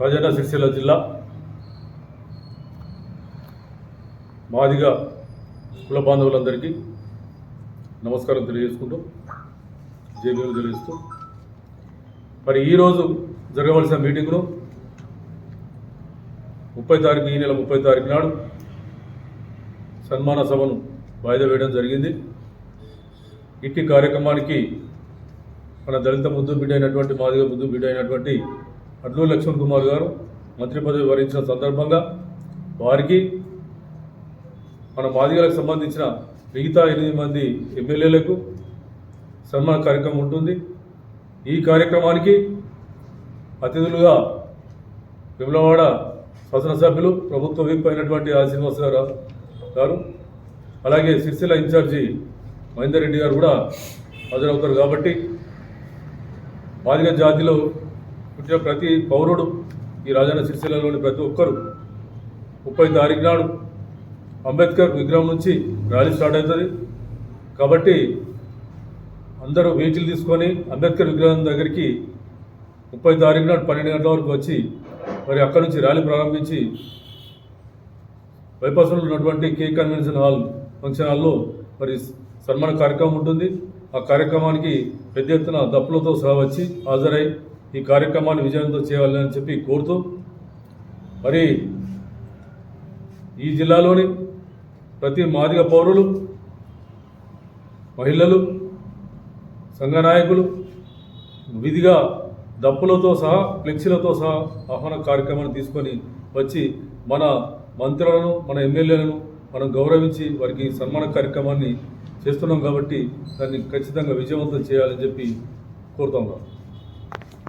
రాజన్న సిరిసిల్ల జిల్లా మాదిగా కుల బాంధవులందరికీ నమస్కారం తెలియజేసుకుంటూ జేబీలు తెలియజేస్తూ. మరి ఈరోజు జరగవలసిన మీటింగ్ను ముప్పై తారీఖు ఈ నెల ముప్పై తారీఖు నాడు సన్మాన సభను వాయిదా వేయడం జరిగింది. ఇట్టి కార్యక్రమానికి మన దళిత ముద్దు బిడ్డ అయినటువంటి మాదిగా ముద్దు బిడ్డ అయినటువంటి అడ్లూరు లక్ష్మణ్ కుమార్ గారు మంత్రి పదవి వహించిన సందర్భంగా వారికి మన మాదిగలకు సంబంధించిన మిగతా ఎనిమిది మంది ఎమ్మెల్యేలకు సన్మాన కార్యక్రమం ఉంటుంది. ఈ కార్యక్రమానికి అతిథులుగా విమలవాడ శాసనసభ్యులు ప్రభుత్వ విప్ అయినటువంటి ఆ శ్రీనివాస గారు గారు అలాగే సిరిసిల్ల ఇన్ఛార్జి మహేందర్ రెడ్డి గారు కూడా హాజరవుతారు కాబట్టి బాధిక జాతిలో పుట్టిన ప్రతి పౌరుడు ఈ రాజన్న సిరిసిల్లలోని ప్రతి ఒక్కరు ముప్పై తారీఖు నాడు అంబేద్కర్ విగ్రహం నుంచి ర్యాలీ స్టార్ట్ అవుతుంది. కాబట్టి అందరూ వెహికల్ తీసుకొని అంబేద్కర్ విగ్రహం దగ్గరికి ముప్పై తారీఖు నాడు పన్నెండు గంటల వరకు వచ్చి మరి అక్కడి నుంచి ర్యాలీ ప్రారంభించి బైపాస్లో ఉన్నటువంటి కే కన్వెన్షన్ హాల్ ఫంక్షన్ హాల్లో మరి సన్మాన కార్యక్రమం ఉంటుంది. ఆ కార్యక్రమానికి పెద్ద ఎత్తున దప్పులతో సహా వచ్చి హాజరై ఈ కార్యక్రమాన్ని విజయవంతం చేయాలని చెప్పి కోరుతూ మరి ఈ జిల్లాలోని ప్రతి మాదిగ పౌరులు మహిళలు సంఘ నాయకులు విధిగా దప్పులతో సహా ఫ్లెక్సీలతో సహా ఆహ్వాన కార్యక్రమాన్ని తీసుకొని వచ్చి మన మంత్రులను మన ఎమ్మెల్యేలను మనం గౌరవించి వారికి సన్మాన కార్యక్రమాన్ని చేస్తున్నాం కాబట్టి దాన్ని ఖచ్చితంగా విజయవంతం చేయాలని చెప్పి కోరుతున్నాం